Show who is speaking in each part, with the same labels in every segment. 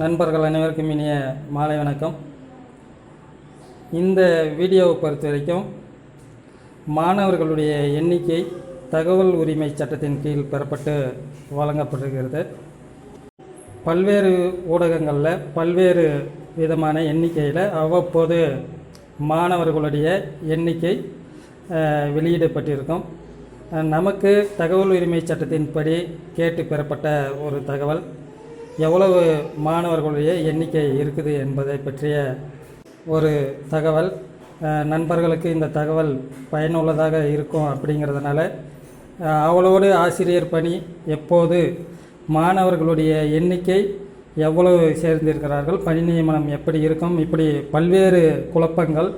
Speaker 1: நண்பர்கள் அனைவருக்கும் இனிய மாலை வணக்கம். இந்த வீடியோவை பொறுத்த வரைக்கும் மாணவர்களுடைய எண்ணிக்கை தகவல் உரிமை சட்டத்தின் கீழ் பெறப்பட்டு வழங்கப்படுகிறது பல்வேறு ஊடகங்களில் பல்வேறு விதமான எண்ணிக்கையில் அவ்வப்போது மாணவர்களுடைய எண்ணிக்கை வெளியிடப்பட்டிருக்கும். நமக்கு தகவல் உரிமை சட்டத்தின்படி கேட்டு பெறப்பட்ட ஒரு தகவல். எவ்வளவு மாணவர்களுடைய எண்ணிக்கை இருக்குது என்பதை பற்றிய ஒரு தகவல் நண்பர்களுக்கு இந்த தகவல் பயனுள்ளதாக இருக்கும் அப்படிங்கிறதுனால அவளோடு ஆசிரியர் பணி எப்போது மாணவர்களுடைய எண்ணிக்கை எவ்வளவு சேர்ந்திருக்கிறார்கள் பணி நியமனம் எப்படி இருக்கும் இப்படி பல்வேறு குழப்பங்கள்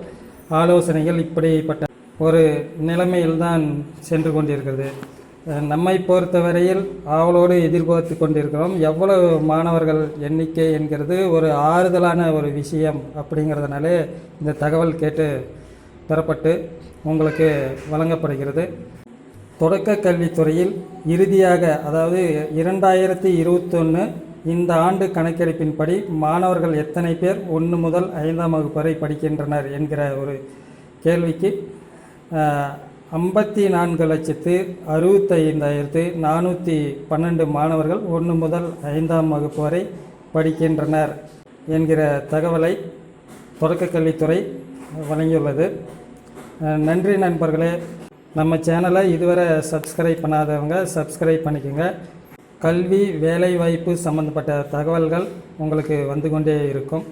Speaker 1: ஆலோசனைகள் இப்படிப்பட்ட ஒரு நிலைமையில்தான் சென்று கொண்டிருக்கிறது. நம்மை பொறுத்தவரையில் ஆவலோடு எதிர்பார்த்து கொண்டிருக்கிறோம். எவ்வளவு மாணவர்கள் எண்ணிக்கை என்கிறது ஒரு ஆறுதலான ஒரு விஷயம் அப்படிங்கிறதுனாலே இந்த தகவல் கேட்டு பெறப்பட்டு உங்களுக்கு வழங்கப்படுகிறது. தொடக்க கல்வித்துறையில் இறுதியாக அதாவது இரண்டாயிரத்தி இருபத்தொன்று இந்த ஆண்டு கணக்கெடுப்பின்படி மாணவர்கள் எத்தனை பேர் ஒன்று முதல் ஐந்தாம் வகுப்பு வரை படிக்கின்றனர் என்கிற ஒரு கேள்விக்கு ஐம்பத்தி நான்கு லட்சத்து அறுபத்தைந்தாயிரத்து நானூற்றி பன்னெண்டு மாணவர்கள் ஒன்று முதல் ஐந்தாம் வகுப்பு வரை படிக்கின்றனர் என்கிற தகவலை தொடக்க கல்வித்துறை வழங்கியுள்ளது. நன்றி நண்பர்களே. நம்ம சேனலை இதுவரை சப்ஸ்கிரைப் பண்ணாதவங்க சப்ஸ்கிரைப் பண்ணிக்கோங்க. கல்வி வேலைவாய்ப்பு சம்மந்தப்பட்ட தகவல்கள் உங்களுக்கு வந்து கொண்டே இருக்கும்.